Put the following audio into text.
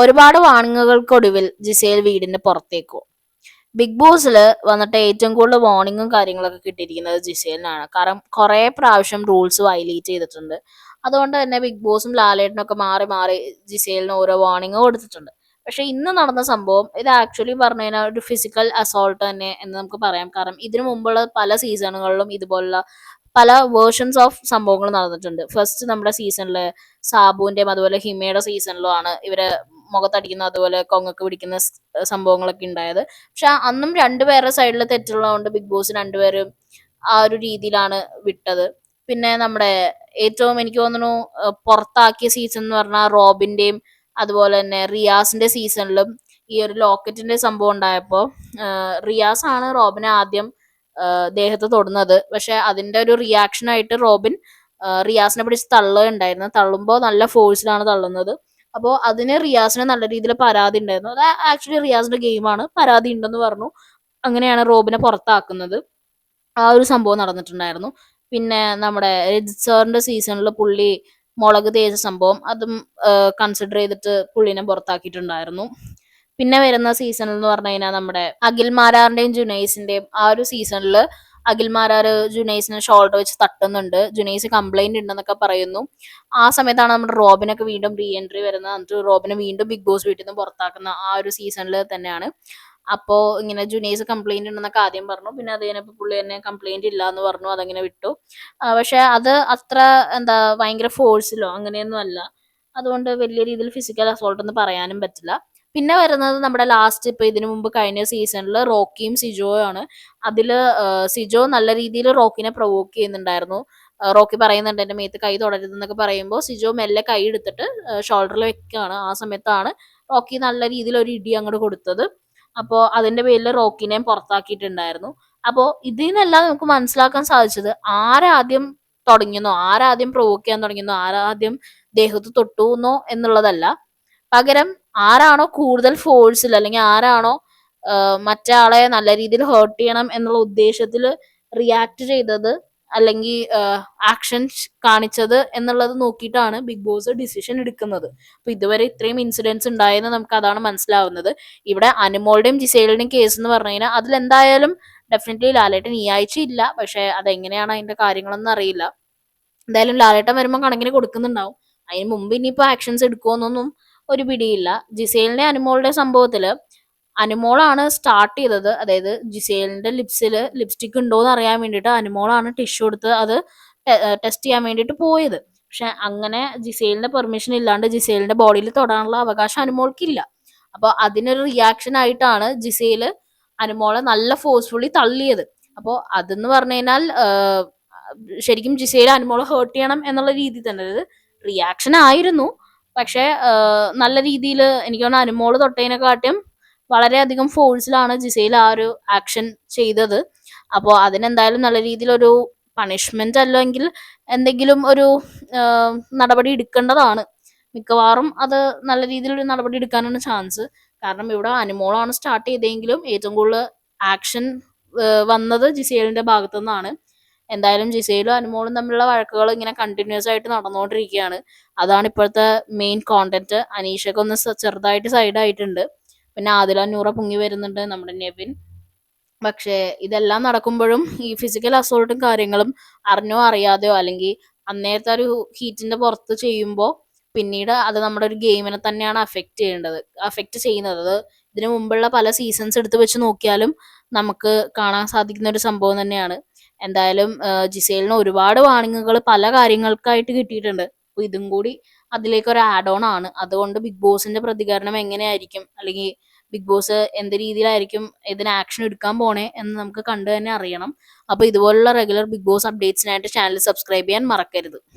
ഒരുപാട് വാണിങ്ങുകൾക്കൊടുവിൽ ജിസേൽ വീടിന് പുറത്തേക്കു. ബിഗ് ബോസിൽ വന്നിട്ട് ഏറ്റവും കൂടുതൽ വാർണിങ്ങും കാര്യങ്ങളൊക്കെ കിട്ടിയിരിക്കുന്നത് ജിസേലിനാണ്. കാരണം കുറെ പ്രാവശ്യം റൂൾസ് വയലേറ്റ് ചെയ്തിട്ടുണ്ട്. അതുകൊണ്ട് തന്നെ ബിഗ് ബോസും ലാലേട്ടനും ഒക്കെ മാറി മാറി ജിസേലിന് ഓരോ വാർണിംഗ് കൊടുത്തിട്ടുണ്ട്. പക്ഷെ ഇന്ന് നടന്ന സംഭവം ഇത് ആക്ച്വലി പറഞ്ഞു കഴിഞ്ഞാൽ ഒരു ഫിസിക്കൽ അസോൾട്ട് തന്നെ എന്ന് നമുക്ക് പറയാം. കാരണം ഇതിനു മുമ്പുള്ള പല സീസണുകളിലും ഇതുപോലുള്ള പല വേർഷൻസ് ഓഫ് സംഭവങ്ങൾ നടന്നിട്ടുണ്ട്. ഫസ്റ്റ് നമ്മുടെ സീസണിൽ സാബുവിന്റെയും അതുപോലെ ഹിമയുടെ സീസണിലുമാണ് ഇവരെ മുഖത്തടിക്കുന്ന അതുപോലെ കൊങ്ങക്ക് പിടിക്കുന്ന സംഭവങ്ങളൊക്കെ ഉണ്ടായത്. പക്ഷെ അന്നും രണ്ടുപേരുടെ സൈഡിൽ തെറ്റുള്ളതുകൊണ്ട് ബിഗ് ബോസ് രണ്ടുപേരും ആ ഒരു രീതിയിലാണ് വിട്ടത്. പിന്നെ നമ്മുടെ ഏറ്റവും എനിക്ക് തോന്നുന്നു പുറത്താക്കിയ സീസൺ എന്ന് പറഞ്ഞാൽ റോബിന്റെയും അതുപോലെ തന്നെ റിയാസിന്റെ സീസണിലും ഈ ഒരു ലോക്കറ്റിന്റെ സംഭവം ഉണ്ടായപ്പോൾ റിയാസ് ആണ് റോബിനെ ആദ്യം ദേഹത്ത് തൊടുന്നത്. പക്ഷെ അതിന്റെ ഒരു റിയാക്ഷൻ ആയിട്ട് റോബിൻ റിയാസിനെ പിടിച്ച് തള്ളുകയുണ്ടായിരുന്നു. തള്ളുമ്പോൾ നല്ല ഫോഴ്സിലാണ് തള്ളുന്നത്. അപ്പോൾ അതിന് റിയാസിന് നല്ല രീതിയിൽ പരാതി ഉണ്ടായിരുന്നു. അത് ആക്ച്വലി റിയാസിന്റെ ഗെയിമാണ് പരാതി ഉണ്ടെന്ന് പറഞ്ഞു. അങ്ങനെയാണ് റോബിനെ പുറത്താക്കുന്നത്. ആ ഒരു സംഭവം നടന്നിട്ടുണ്ടായിരുന്നു. പിന്നെ നമ്മുടെ രജിത് സാറിന്റെ സീസണിൽ പുള്ളി മുളക് തേച്ച സംഭവം അതും കൺസിഡർ ചെയ്തിട്ട് പുള്ളിനെ പുറത്താക്കിയിട്ടുണ്ടായിരുന്നു. പിന്നെ വരുന്ന സീസണിൽ എന്ന് പറഞ്ഞു കഴിഞ്ഞാൽ നമ്മുടെ അഖിൽ മാരാറിന്റെയും ജുനൈസിന്റെയും ആ ഒരു സീസണിൽ അഖിൽ മാരാറ് ജുനൈസിനെ ഷോൾഡർ വെച്ച് തട്ടുന്നുണ്ട്. ജുനൈസ് കംപ്ലൈന്റ് ഉണ്ടെന്നൊക്കെ പറയുന്നു. ആ സമയത്താണ് നമ്മുടെ റോബിനൊക്കെ വീണ്ടും റീ എൻട്രി വരുന്നത്. എന്നിട്ട് റോബിനെ വീണ്ടും ബിഗ് ബോസ് വീട്ടിൽ നിന്ന് പുറത്താക്കുന്ന ആ ഒരു സീസണിൽ തന്നെയാണ്. അപ്പോൾ ഇങ്ങനെ ജുനൈസ് കംപ്ലൈന്റ് ഉണ്ടെന്നൊക്കെ ആദ്യം പറഞ്ഞു. പിന്നെ അത് കഴിഞ്ഞപ്പോൾ പുള്ളി തന്നെ കംപ്ലൈന്റ് ഇല്ല എന്ന് പറഞ്ഞു. അതങ്ങനെ വിട്ടു. പക്ഷെ അത് അത്ര എന്താ ഭയങ്കര ഫോഴ്സിലോ അങ്ങനെയൊന്നും അല്ല. അതുകൊണ്ട് വലിയ രീതിയിൽ ഫിസിക്കൽ അസോൾട്ട് എന്ന് പറയാനും പറ്റില്ല. പിന്നെ വരുന്നത് നമ്മുടെ ലാസ്റ്റ് ഇപ്പൊ ഇതിനു മുമ്പ് കഴിഞ്ഞ സീസണിൽ റോക്കിയും സിജോയും ആണ് അതിൽ സിജോ നല്ല രീതിയിൽ റോക്കിനെ പ്രൊവോക്ക് ചെയ്യുന്നുണ്ടായിരുന്നു. റോക്കി പറയുന്നുണ്ട് എന്റെ മേത്ത് കൈ തുടരുതെന്നൊക്കെ പറയുമ്പോൾ സിജോ മെല്ലെ കൈ എടുത്തിട്ട് ഷോൾഡറിൽ വെക്കുകയാണ് ആ സമയത്താണ് റോക്കി നല്ല രീതിയിൽ ഒരു ഇടി അങ്ങോട്ട് കൊടുത്തത്. അപ്പോൾ അതിന്റെ പേരിൽ റോക്കിനെയും പുറത്താക്കിയിട്ടുണ്ടായിരുന്നു. അപ്പോൾ ഇതിൽ നിന്നെല്ലാം നമുക്ക് മനസ്സിലാക്കാൻ സാധിച്ചത് ആരാദ്യം തുടങ്ങിയെന്നോ ആരാദ്യം പ്രൊവോക്ക് ചെയ്യാൻ തുടങ്ങിയെന്നോ ആരാദ്യം ദേഹത്ത് തൊട്ടുന്നോ എന്നുള്ളതല്ല. പകരം ആരാണോ കൂടുതൽ ഫോഴ്സിൽ അല്ലെങ്കിൽ ആരാണോ മറ്റേ നല്ല രീതിയിൽ ഹേർട്ട് ചെയ്യണം എന്നുള്ള ഉദ്ദേശത്തിൽ റിയാക്ട് ചെയ്തത് അല്ലെങ്കിൽ ആക്ഷൻ കാണിച്ചത് എന്നുള്ളത് നോക്കിയിട്ടാണ് ബിഗ് ബോസ് ഡിസിഷൻ എടുക്കുന്നത്. അപ്പൊ ഇതുവരെ ഇത്രയും ഇൻസിഡൻസ് ഉണ്ടായെന്ന് നമുക്ക് അതാണ് മനസ്സിലാവുന്നത്. ഇവിടെ അനുമോളുടെയും ജിസേലിന്റെയും കേസ് എന്ന് പറഞ്ഞു കഴിഞ്ഞാൽ അതിലെന്തായാലും ഡെഫിനറ്റ്ലി ലാലേട്ടൻ ഈ ആഴ്ച ഇല്ല. പക്ഷെ അതെങ്ങനെയാണ് അതിന്റെ കാര്യങ്ങളൊന്നും അറിയില്ല. എന്തായാലും ലാലേട്ടൻ വരുമ്പോൾ കണക്കിന് കൊടുക്കുന്നുണ്ടാവും. അതിന് മുമ്പ് ഇനിയിപ്പോ ആക്ഷൻസ് എടുക്കുമോന്നൊന്നും ഒരു പിടിയില്ല. ജിസേലിന്റെ അനുമോളുടെ സംഭവത്തിൽ അനുമോളാണ് സ്റ്റാർട്ട് ചെയ്തത്. അതായത് ജിസേലിന്റെ ലിപ്സിൽ ലിപ്സ്റ്റിക് ഉണ്ടോ എന്ന് അറിയാൻ വേണ്ടിയിട്ട് അനുമോളാണ് ടിഷ്യൂ എടുത്ത് അത് ടെസ്റ്റ് ചെയ്യാൻ വേണ്ടിയിട്ട് പോയത്. പക്ഷെ അങ്ങനെ ജിസേലിന്റെ പെർമിഷൻ ഇല്ലാണ്ട് ജിസേലിന്റെ ബോഡിയിൽ തൊടാനുള്ള അവകാശം അനുമോൾക്കില്ല. അപ്പൊ അതിനൊരു റിയാക്ഷൻ ആയിട്ടാണ് ജിസേൽ അനുമോളെ നല്ല ഫോഴ്സ്ഫുള്ളി തള്ളിയത്. അപ്പോൾ അതെന്ന് പറഞ്ഞു കഴിഞ്ഞാൽ ശരിക്കും ജിസേൽ അനുമോളെ ഹേർട്ട് ചെയ്യണം എന്നുള്ള രീതി തന്നെ. റിയാക്ഷൻ ആയിരുന്നു. പക്ഷെ നല്ല രീതിയിൽ എനിക്ക് തോന്നുന്നു അനുമോൾ തൊട്ടതിനെക്കാട്ടും വളരെയധികം ഫോഴ്സിലാണ് ജിസയിൽ ആ ഒരു ആക്ഷൻ ചെയ്തത്. അപ്പോൾ അതിനെന്തായാലും നല്ല രീതിയിലൊരു പണിഷ്മെന്റ് അല്ലെങ്കിൽ എന്തെങ്കിലും ഒരു നടപടി എടുക്കേണ്ടതാണ്. മിക്കവാറും അത് നല്ല രീതിയിലൊരു നടപടി എടുക്കാനാണ് ചാൻസ് കാരണം ഇവിടെ അനുമോളാണ് സ്റ്റാർട്ട് ചെയ്തെങ്കിലും ഏറ്റവും കൂടുതൽ ആക്ഷൻ വന്നത് ജിസേലിന്റെ ഭാഗത്തു നിന്നാണ് എന്തായാലും ജിസയിലും അനുമോളും തമ്മിലുള്ള വഴക്കുകൾ ഇങ്ങനെ കണ്ടിന്യൂസ് ആയിട്ട് നടന്നുകൊണ്ടിരിക്കുകയാണ്. അതാണ് ഇപ്പോഴത്തെ മെയിൻ കോണ്ടന്റ് അനീഷയ്ക്ക് ഒന്ന് ചെറുതായിട്ട് സൈഡ് ആയിട്ടുണ്ട്. പിന്നെ ആദില നൂറ പൊങ്ങി വരുന്നുണ്ട് നമ്മുടെ നെവിൻ. പക്ഷേ ഇതെല്ലാം നടക്കുമ്പോഴും ഈ ഫിസിക്കൽ അസോൾട്ടും കാര്യങ്ങളും അറിഞ്ഞോ അറിയാതെയോ അല്ലെങ്കിൽ അന്നേരത്തെ ഒരു ഹീറ്റിന്റെ പുറത്ത് ചെയ്യുമ്പോൾ പിന്നീട് അത് നമ്മുടെ ഒരു ഗെയിമിനെ തന്നെയാണ് അഫക്റ്റ് ചെയ്യേണ്ടത്. അഫക്റ്റ് ചെയ്യുന്നത്. അത് ഇതിനു മുമ്പുള്ള പല സീസൺസ് എടുത്ത് വെച്ച് നോക്കിയാലും നമുക്ക് കാണാൻ സാധിക്കുന്ന ഒരു സംഭവം തന്നെയാണ്. എന്തായാലും ജിസേലിന് ഒരുപാട് വാണിങ്ങുകൾ പല കാര്യങ്ങൾക്കായിട്ട് കിട്ടിയിട്ടുണ്ട്. അപ്പൊ ഇതും കൂടി അതിലേക്ക് ഒരു ആഡ് ഓൺ ആണ്. അതുകൊണ്ട് ബിഗ് ബോസിന്റെ പ്രതികരണം എങ്ങനെയായിരിക്കും? അല്ലെങ്കിൽ ബിഗ് ബോസ് എന്ത് രീതിയിലായിരിക്കും ഇതിന് ആക്ഷൻ എടുക്കാൻ പോണേ എന്ന് നമുക്ക് കണ്ടു തന്നെ അറിയണം. അപ്പൊ ഇതുപോലുള്ള റെഗുലർ ബിഗ് ബോസ് അപ്ഡേറ്റ്സിനായിട്ട് ചാനൽ സബ്സ്ക്രൈബ് ചെയ്യാൻ മറക്കരുത്.